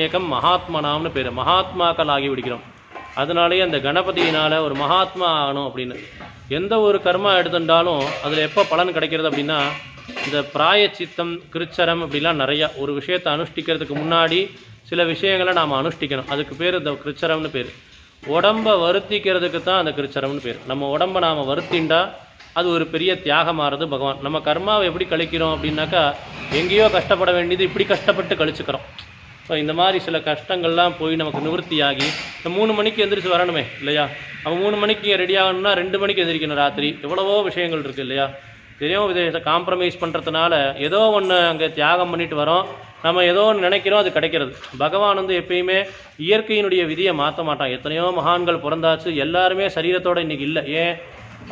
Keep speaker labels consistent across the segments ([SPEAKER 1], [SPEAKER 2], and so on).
[SPEAKER 1] ஏகம் மகாத்மனாம்னு பேர். மகாத்மாக்கள் ஆகி விடுகிறோம். அதனாலேயே அந்த கணபதியினால் ஒரு மகாத்மா ஆகணும் அப்படின்னு. எந்த ஒரு கர்மா எடுத்துட்டாலும் அதில் எப்போ பலன் கிடைக்கிறது அப்படின்னா இந்த பிராயச்சித்தம் கிருச்சரம் அப்படிலாம் நிறையா ஒரு விஷயத்தை அனுஷ்டிக்கிறதுக்கு முன்னாடி சில விஷயங்களை நாம் அனுஷ்டிக்கணும். அதுக்கு பேர் இந்த கிருச்சரம்னு பேர். உடம்பை வருத்திக்கிறதுக்கு தான் அந்த கிருச்சரம்னு பேர். நம்ம உடம்பை நாம் வருத்திண்டா அது ஒரு பெரிய தியாகமாகிறது பகவான். நம்ம கர்மாவை எப்படி கழிக்கிறோம் அப்படின்னாக்கா எங்கேயோ கஷ்டப்பட வேண்டியது இப்படி கஷ்டப்பட்டு கழிச்சுக்கிறோம். ஸோ இந்த மாதிரி சில கஷ்டங்கள்லாம் போய் நமக்கு நிவர்த்தியாகி இந்த மூணு மணிக்கு எந்திரிச்சு வரணுமே இல்லையா? நம்ம மூணு மணிக்கு ரெடி ஆகணும்னா ரெண்டு மணிக்கு எந்திரிக்கணும் ராத்திரி. எவ்வளவோ விஷயங்கள் இருக்குது இல்லையா? தெரியும் இதை காம்ப்ரமைஸ் பண்ணுறதுனால ஏதோ ஒன்று அங்கே தியாகம் பண்ணிட்டு வரோம். நம்ம ஏதோ ஒன்று நினைக்கிறோம் அது கிடைக்கிறது. பகவான் வந்து எப்பயுமே இயற்கையினுடைய விதியை மாற்ற மாட்டான். எத்தனையோ மகான்கள் பிறந்தாச்சு எல்லாருமே சரீரத்தோடு இன்றைக்கி இல்லை. ஏன்?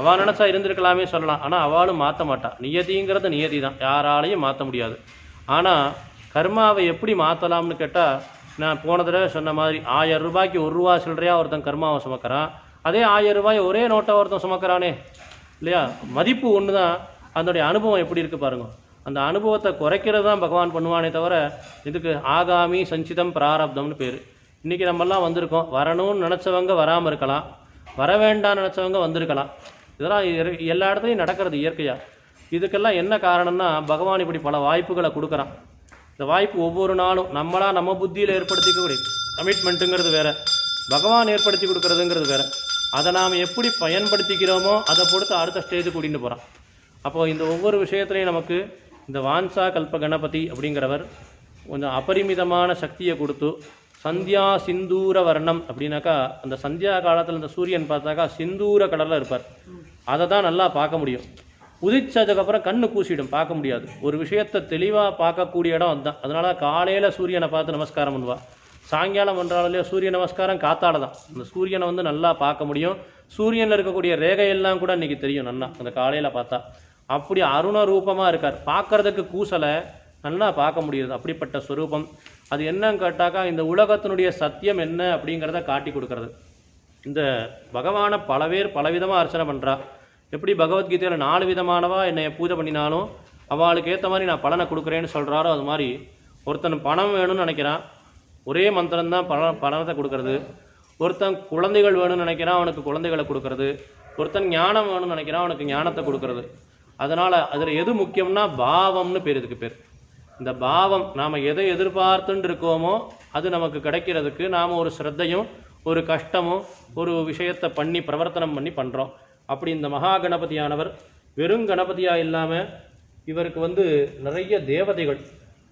[SPEAKER 1] அவள் நினச்சா இருந்திருக்கலாமே சொல்லலாம். ஆனால் அவளும் மாற்ற மாட்டான் நியதிங்கிறது நியதி தான் யாராலையும் மாற்ற முடியாது. ஆனால் கர்மாவை எப்படி மாற்றலாம்னு கேட்டால் நான் போன தடவை சொன்ன மாதிரி ஆயிரம் ரூபாய்க்கு ஒரு ரூபா சில்லறையா ஒருத்தன் கர்மாவை சுமக்கிறான். அதே ஆயிரம் ரூபாய் ஒரே நோட்டை ஒருத்தன் சுமக்கிறானே. இல்லையா? மதிப்பு ஒன்று தான் அதனுடைய அனுபவம் எப்படி இருக்குது பாருங்க. அந்த அனுபவத்தை குறைக்கிறது தான் பகவான் பண்ணுவானே தவிர இதுக்கு ஆகாமி சஞ்சிதம் பிராரப்தம்னு பேர். இன்றைக்கி நம்மெல்லாம் வந்திருக்கோம். வரணும்னு நினச்சவங்க வராமல் இருக்கலாம். வர வேண்டாம்னு நினச்சவங்க வந்திருக்கலாம். இதெல்லாம் எல்லா இடத்துலையும் நடக்கிறது இயற்கையாக இதுக்கெல்லாம் என்ன காரணம்னா பகவான் இப்படி பல வாய்ப்புகளை கொடுக்குறான். இந்த வாய்ப்பு ஒவ்வொரு நாளும் நம்மளா நம்ம புத்தியில் ஏற்படுத்திக்கக்கூடிய கமிட்மெண்ட்டுங்கிறது வேற. பகவான் ஏற்படுத்தி கொடுக்கறதுங்கிறது வேற. அதை நாம் எப்படி பயன்படுத்திக்கிறோமோ அதை பொறுத்து அடுத்த ஸ்டேஜுக்கு கூட்டிகிட்டு போகிறான் அப்போ இந்த ஒவ்வொரு விஷயத்துலையும் நமக்கு இந்த வான்சா கல்ப கணபதி அப்படிங்கிறவர் கொஞ்சம் அபரிமிதமான சக்தியை கொடுத்து சந்தியா சிந்தூர வர்ணம் அப்படின்னாக்கா அந்த சந்தியா காலத்தில் இந்த சூரியன் பார்த்தாக்கா சிந்தூர கடலில் இருப்பார். அதை தான் நல்லா பார்க்க முடியும். உதிச்சதுக்கப்புறம் கண்ணு கூசிடும். பார்க்க முடியாது. ஒரு விஷயத்தை தெளிவாக பார்க்கக்கூடிய இடம் அதுதான். அதனால காலையில் சூரியனை பார்த்து நமஸ்காரம் பண்ணுவா. சாயங்காலம் பண்ணுறாலும் சூரிய நமஸ்காரம் காத்தாட தான் அந்த சூரியனை வந்து நல்லா பார்க்க முடியும். சூரியனில் இருக்கக்கூடிய ரேகையெல்லாம் கூட இன்றைக்கி தெரியும் நல்லா. அந்த காலையில் பார்த்தா. அப்படி அருண ரூபமாக இருக்கார். பார்க்கறதுக்கு கூசலை நல்லா பார்க்க முடியுது. அப்படிப்பட்ட ஸ்வரூபம் அது என்னன்னு கேட்டாக்கா இந்த உலகத்தினுடைய சத்தியம் என்ன அப்படிங்கிறத காட்டி கொடுக்கறது. இந்த பகவானை பல பேர் பலவிதமாக அர்ச்சனை பண்ணுறா எப்படி பகவத்கீதையில் நாலு விதமானவா என்னை பூஜை பண்ணினாலும் அவளுக்கு ஏற்ற மாதிரி நான் பலனை கொடுக்குறேன்னு சொல்கிறாரோ அது மாதிரி ஒருத்தன் பணம் வேணும்னு நினைக்கிறான். ஒரே மந்திரம்தான் பல பணத்தை கொடுக்கறது. ஒருத்தன் குழந்தைகள் வேணும்னு நினைக்கிறான் அவனுக்கு குழந்தைகளை கொடுக்கறது. ஒருத்தன் ஞானம் வேணும்னு நினைக்கிறான் அவனுக்கு ஞானத்தை கொடுக்கறது. அதனால் அதில் எது முக்கியம்னா பாவம்னு பேர் இதுக்கு பேர். இந்த பாவம் நாம் எதை எதிர்பார்த்துன்னு இருக்கோமோ அது நமக்கு கிடைக்கிறதுக்கு நாம் ஒரு ஸ்ரத்தையும் ஒரு கஷ்டமும் ஒரு விஷயத்தை பண்ணி பிரவர்த்தனம் பண்ணி பண்ணுறோம் அப்படி இந்த மகா கணபதியானவர் வெறும் கணபதியாக இல்லாமல் இவருக்கு வந்து நிறைய தேவதைகள்.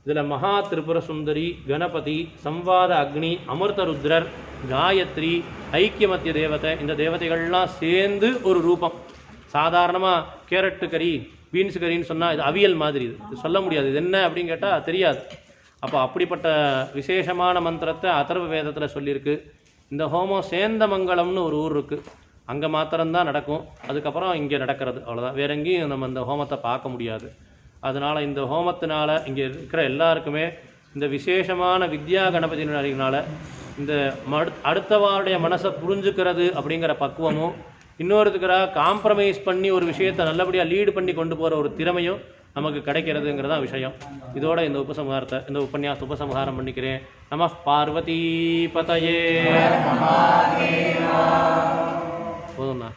[SPEAKER 1] இதில் மகா திரிபுர சுந்தரி கணபதி சம்வாத அக்னி அமிர்தருத்ரர் காயத்ரி ஐக்கியமத்திய தேவதை இந்த தேவதைகள்லாம் சேர்ந்து ஒரு ரூபம். சாதாரணமாக கேரட்டு கறி பீன்ஸ் கறின்னு சொன்னால் இது அவியல் மாதிரி இது. இது சொல்ல முடியாது. இது என்ன அப்படின்னு கேட்டால் தெரியாது. அப்போ அப்படிப்பட்ட விசேஷமான மந்திரத்தை அதர்வ வேதத்தில் சொல்லியிருக்கு. இந்த ஹோமம் சேந்தமங்கலம்னு ஒரு ஊர் இருக்குது அங்கே மாத்திரம்தான் நடக்கும். அதுக்கப்புறம் இங்கே நடக்கிறது. அவ்வளோதான் வேற எங்கேயும் நம்ம இந்த ஹோமத்தை பார்க்க முடியாது. அதனால் இந்த ஹோமத்தினால் இங்கே இருக்கிற எல்லாருக்குமே இந்த விசேஷமான வித்யா கணபதியினால இந்த மடு அடுத்தவாருடைய மனசை புரிஞ்சுக்கிறது அப்படிங்கிற பக்குவமும் இன்னொருத்துக்கராக காம்ப்ரமைஸ் பண்ணி ஒரு விஷயத்தை நல்லபடியாக லீடு பண்ணி கொண்டு போகிற ஒரு திறமையும் நமக்கு கிடைக்கிறதுங்கிறதான் விஷயம். இதோட இந்த உபசம்ஹாரத்தை இந்த உபன்யாச உபசம்ஹாரம் பண்ணிக்கிறேன். நம பார்வதி பதையே. Вон она.